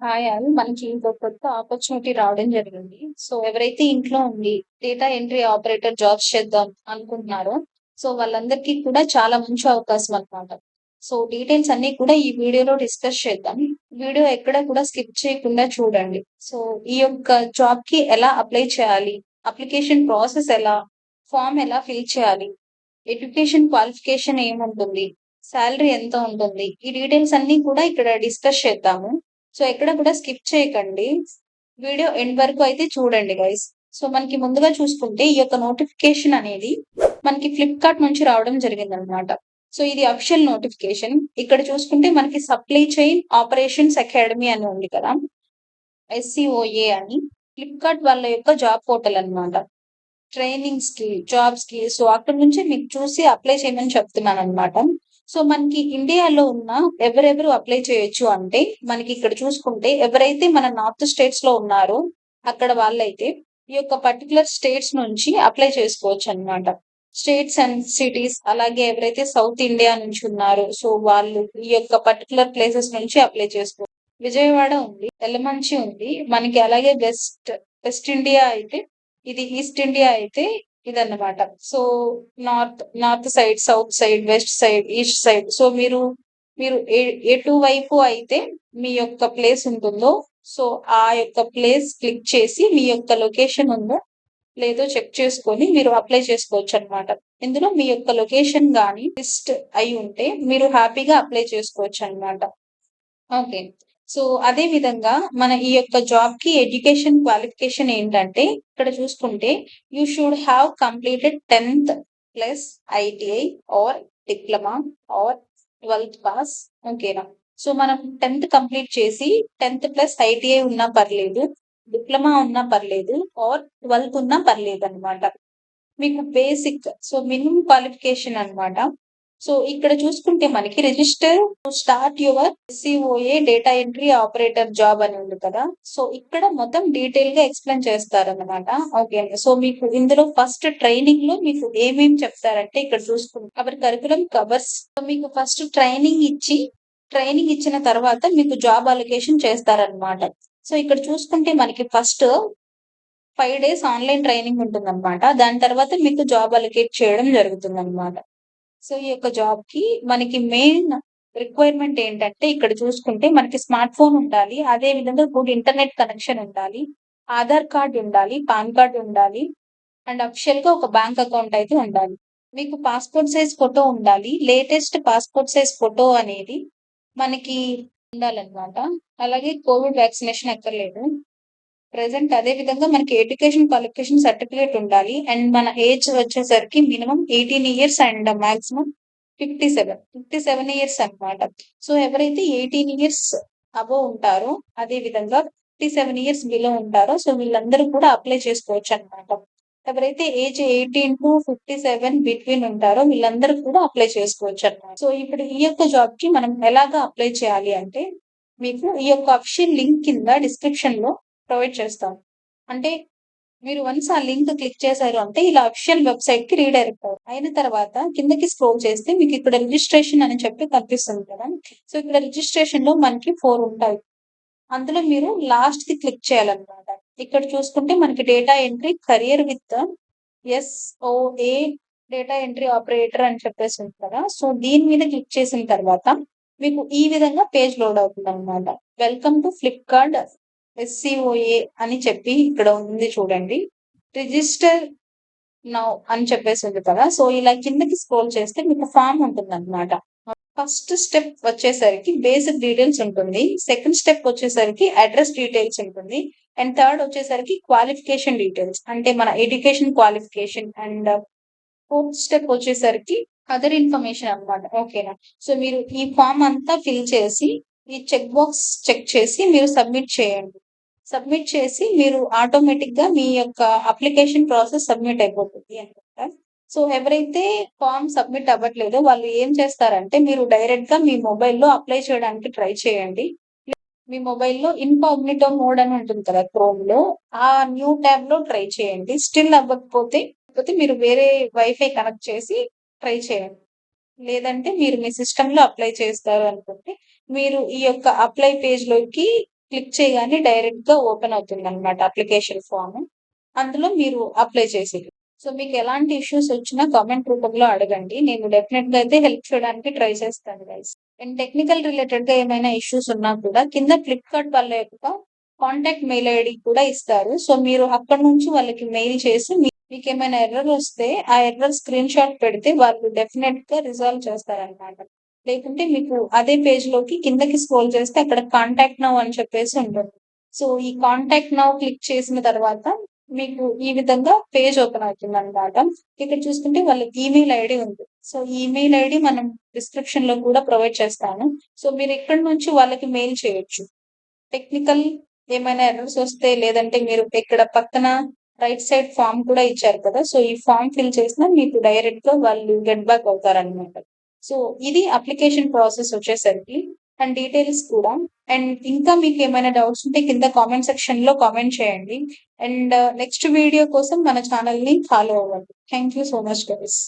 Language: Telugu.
హాయ్ ఆల్ మనకి ఇంకో కొత్త ఆపర్చునిటీ రావడం జరిగింది. సో ఎవరైతే ఇంట్లో ఉండి డేటా ఎంట్రీ ఆపరేటర్ జాబ్స్ చేద్దాం అనుకుంటున్నారో సో వాళ్ళందరికీ కూడా చాలా మంచి అవకాశం అన్నమాట. సో డీటెయిల్స్ అన్ని కూడా ఈ వీడియోలో డిస్కస్ చేద్దాం. వీడియో ఎక్కడ కూడా స్కిప్ చేయకుండా చూడండి. సో ఈ యొక్క జాబ్కి ఎలా అప్లై చేయాలి? అప్లికేషన్ ప్రాసెస్ ఎలా? ఫామ్ ఎలా ఫిల్ చేయాలి? ఎడ్యుకేషన్ క్వాలిఫికేషన్ ఏముంటుంది? సాలరీ ఎంత ఉంటుంది? ఈ డీటెయిల్స్ అన్ని కూడా ఇక్కడ డిస్కస్ చేద్దాము. సో ఎక్కడ కూడా స్కిప్ చేయకండి. వీడియో ఎండ్ వరకు అయితే చూడండి గైస్. సో మనకి ముందుగా చూసుకుంటే ఈ యొక్క నోటిఫికేషన్ అనేది మనకి ఫ్లిప్‌కార్ట్ నుంచి రావడం జరిగిందనమాట. సో ఇది అఫిషియల్ నోటిఫికేషన్. ఇక్కడ చూసుకుంటే మనకి సప్లై చైన్ ఆపరేషన్స్ అకాడమీ అని ఉంది కదా! ఎస్‌సిఓఏ అని ఫ్లిప్‌కార్ట్ వాళ్ళ యొక్క జాబ్ పోర్టల్ అన్నమాట. ట్రైనింగ్స్‌కి, జాబ్స్‌కి సో అక్కడి నుంచి మీకు చూసి అప్లై చేయమని చెప్తున్నాను అనమాట సో మనకి ఇండియాలో ఉన్న ఎవరెవరు అప్లై చేయొచ్చు అంటే మనకి ఇక్కడ చూసుకుంటే ఎవరైతే మన నార్త్ స్టేట్స్లో ఉన్నారో అక్కడ వాళ్ళైతే ఈ యొక్క పర్టికులర్ స్టేట్స్ నుంచి అప్లై చేసుకోవచ్చు అనమాట స్టేట్స్ అండ్ సిటీస్ అలాగే ఎవరైతే సౌత్ ఇండియా నుంచి ఉన్నారో సో వాళ్ళు ఈ యొక్క పర్టికులర్ ప్లేసెస్ నుంచి అప్లై చేసుకోవచ్చు విజయవాడ ఉంది. యలమంచి ఉంది. మనకి అలాగే వెస్ట్ వెస్ట్ ఇండియా అయితే ఇది ఈస్ట్ ఇండియా అయితే ఇదన్నమాట. So north north side, south side, west side, east side so మీరు మీరు ఎటు వైపు అయితే మీ యొక్క ప్లేస్ ఉంటుందో సో ఆ యొక్క ప్లేస్ క్లిక్ చేసి మీ యొక్క లొకేషన్ ఉందో లేదో చెక్ చేసుకొని మీరు అప్లై చేసుకోవచ్చు అనమాట ఇందులో మీ యొక్క లొకేషన్ కానీ లిస్ట్ అయి ఉంటే మీరు హ్యాపీగా అప్లై చేసుకోవచ్చు అనమాట ఓకే. సో అదే విధంగా మన ఈ యొక్క జాబ్కి ఎడ్యుకేషన్ క్వాలిఫికేషన్ ఏంటంటే ఇక్కడ చూసుకుంటే యూ షుడ్ హ్యావ్ కంప్లీటెడ్ 10థ్ plus ITI or diploma or 12థ్ pass ఓకేనా. సో మనం 10థ్ కంప్లీట్ చేసి 10థ్ ప్లస్ ఐటీఐ ఉన్నా పర్లేదు. డిప్లొమా ఉన్నా పర్లేదు ఆర్ 12థ్ ఉన్నా పర్లేదన్నమాట. మీకు బేసిక్ సో మినిమం క్వాలిఫికేషన్ అన్నమాట. సో ఇక్కడ చూసుకుంటే మనకి register start your COA data entry operator job అని ఉంది కదా! సో ఇక్కడ మొత్తం డీటెయిల్గా ఎక్స్‌ప్లెయిన్ చేస్తారన్నమాట. ఓకే. సో మీకు ఇందులో ఫస్ట్ ట్రైనింగ్లో మీకు ఏమేం చెప్తారంటే ఇక్కడ చూసుకుంటే అవర్ కరికులం కవర్స్ మీకు ఫస్ట్ ట్రైనింగ్ ఇచ్చి ట్రైనింగ్ ఇచ్చిన తర్వాత మీకు జాబ్ అలొకేషన్ చేస్తారనమాట సో ఇక్కడ చూసుకుంటే మనకి first five days online training ఉంటుంది అనమాట దాని తర్వాత మీకు జాబ్ అలొకేట్ చేయడం జరుగుతుంది అనమాట సో ఈ యొక్క జాబ్కి మనకి మెయిన్ రిక్వైర్మెంట్ ఏంటంటే ఇక్కడ చూసుకుంటే మనకి స్మార్ట్ ఫోన్ ఉండాలి. అదే విధంగా గుడ్ ఇంటర్నెట్ కనెక్షన్ ఉండాలి. ఆధార్ కార్డ్ ఉండాలి. పాన్ కార్డ్ ఉండాలి. అండ్ అఫిషియల్‌గా ఒక బ్యాంక్ అకౌంట్ అయితే ఉండాలి. మీకు పాస్‌పోర్ట్ సైజ్ ఫోటో ఉండాలి. లేటెస్ట్ పాస్‌పోర్ట్ సైజ్ ఫోటో అనేది మనకి ఉండాలన్నమాట. అలాగే కోవిడ్ వ్యాక్సినేషన్ అక్కర్లేదు. ప్రజెంట్ అదే విధంగా మనకి ఎడ్యుకేషన్ క్వాలిఫికేషన్ సర్టిఫికేట్ ఉండాలి. అండ్ మన ఏజ్ వచ్చేసరికి minimum eighteen years and maximum 57. 57 years అన్నమాట. సో ఎవరైతే 18 ఇయర్స్ అబోవ్ ఉంటారో అదే విధంగా 57 ఇయర్స్ బిలో ఉంటారో సో వీళ్ళందరూ కూడా అప్లై చేసుకోవచ్చు అనమాట ఎవరైతే ఏజ్ 18-57 బిట్వీన్ ఉంటారో వీళ్ళందరూ కూడా అప్లై చేసుకోవచ్చన్నమాట. సో ఇప్పుడు ఈ యొక్క జాబ్కి మనం ఎలాగా అప్లై చేయాలి అంటే మీకు ఈ యొక్క అఫిషియల్ లింక్ కింద డిస్క్రిప్షన్లో ప్రొవైడ్ చేస్తాం. అంటే మీరు వన్స్ ఆ లింక్ క్లిక్ చేశారు అంటే ఇలా అఫిషియల్ వెబ్సైట్కి రీడైరెక్ట్ అవుతారు. అయిన తర్వాత కిందకి స్క్రోల్ చేస్తే మీకు ఇక్కడ రిజిస్ట్రేషన్ అని చెప్పి కనిపిస్తుంది కదా! సో ఇక్కడ రిజిస్ట్రేషన్లో మనకి ఫోర్ ఉంటాయి. అందులో మీరు లాస్ట్కి క్లిక్ చేయాలన్నమాట. ఇక్కడ చూసుకుంటే మనకి data entry career with SOA data entry operator అని చెప్పేసి ఉంది కదా! సో దీని మీద క్లిక్ చేసిన తర్వాత మీకు ఈ విధంగా పేజ్ లోడ్ అవుతుంది అనమాట వెల్కమ్ టు ఫ్లిప్‌కార్ట్ ఎస్‌సిఓఏ అని చెప్పి ఇక్కడ ఉంది చూడండి. రిజిస్టర్ నౌ అని చెప్పేసి ఉంది కదా! సో ఇలా కిందకి స్క్రోల్ చేస్తే మీకు ఫామ్ ఉంటుందన్నమాట. ఫస్ట్ స్టెప్ వచ్చేసరికి బేసిక్ డీటెయిల్స్ ఉంటుంది. సెకండ్ స్టెప్ వచ్చేసరికి అడ్రస్ డీటెయిల్స్ ఉంటుంది. అండ్ థర్డ్ వచ్చేసరికి క్వాలిఫికేషన్ డీటెయిల్స్ అంటే మన education qualification and fourth step వచ్చేసరికి అదర్ ఇన్ఫర్మేషన్ అన్నమాట. ఓకేనా. సో మీరు ఈ ఫామ్ అంతా ఫిల్ చేసి ఈ చెక్ బాక్స్ చెక్ చేసి మీరు సబ్మిట్ చేయండి. సబ్మిట్ చేసి మీరు ఆటోమేటిక్‌గా మీ యొక్క అప్లికేషన్ ప్రాసెస్ సబ్మిట్ అయిపోతుంది అనమాట సో ఎవరైతే ఫామ్ సబ్మిట్ అవ్వట్లేదో వాళ్ళు ఏం చేస్తారంటే మీరు డైరెక్ట్‌గా మీ మొబైల్‌లో అప్లై చేయడానికి ట్రై చేయండి. మీ మొబైల్‌లో ఇన్‌కాగ్నిటో మోడ్ అని ఉంటుంది కదా! క్రోమ్‌లో ఆ న్యూ ట్యాబ్‌లో ట్రై చేయండి. స్టిల్ అవ్వకపోతే లేకపోతే మీరు వేరే వైఫై కనెక్ట్ చేసి ట్రై చేయండి. లేదంటే మీరు మీ సిస్టమ్‌లో అప్లై చేస్తారు అనుకుంటే మీరు ఈ యొక్క అప్లై పేజ్‌లోకి క్లిక్ చేయగానే డైరెక్ట్గా ఓపెన్ అవుతుంది అనమాట అప్లికేషన్ ఫామ్. అందులో మీరు అప్లై చేసేది. సో మీకు ఎలాంటి ఇష్యూస్ వచ్చినా కామెంట్ రూపంలో అడగండి. నేను డెఫినెట్గా అయితే హెల్ప్ చేయడానికి ట్రై చేస్తాను గైస్. అండ్ టెక్నికల్ రిలేటెడ్గా ఏమైనా ఇష్యూస్ ఉన్నా కూడా కింద ఫ్లిప్కార్ట్ వాళ్ళ యొక్క కాంటాక్ట్ మెయిల్ ఐడి కూడా ఇస్తారు. సో మీరు అక్కడ నుంచి వాళ్ళకి మెయిల్ చేసి మీకు ఏమైనా ఎర్రర్ వస్తే ఆ ఎర్రర్ స్క్రీన్ షాట్ పెడితే వాళ్ళు డెఫినెట్గా రిజాల్వ్ చేస్తారనమాట లేకుంటే మీకు అదే పేజ్లోకి కిందకి స్క్రోల్ చేస్తే అక్కడ కాంటాక్ట్ నౌ అని చెప్పేసి ఉంటుంది. సో ఈ కాంటాక్ట్ నౌ క్లిక్ చేసిన తర్వాత మీకు ఈ విధంగా పేజ్ ఓపెన్ అవుతుంది అనమాట ఇక్కడ చూసుకుంటే వాళ్ళ ఈమెయిల్ ఐడి ఉంది. సో ఈమెయిల్ ఐడి మనం డిస్క్రిప్షన్లో కూడా ప్రొవైడ్ చేస్తాను సో మీరు ఇక్కడ నుంచి వాళ్ళకి మెయిల్ చేయొచ్చు. టెక్నికల్ ఏమైనా ఎర్రర్స్ వస్తే లేదంటే మీరు ఇక్కడ పక్కన రైట్ సైడ్ ఫామ్ కూడా ఇచ్చారు కదా సో ఈ ఫామ్ ఫిల్ చేసినా మీకు డైరెక్ట్గా వాళ్ళు గెట్ బ్యాక్ అవుతారనమాట సో ఇది అప్లికేషన్ ప్రాసెస్ వచ్చేసరికి అండ్ డీటెయిల్స్ కూడా. అండ్ ఇంకా మీకు ఏమైనా డౌట్స్ ఉంటే కింద కామెంట్ సెక్షన్లో కామెంట్ చేయండి. అండ్ నెక్స్ట్ వీడియో కోసం మన ఛానల్ని ఫాలో అవ్వండి. Thank you so much guys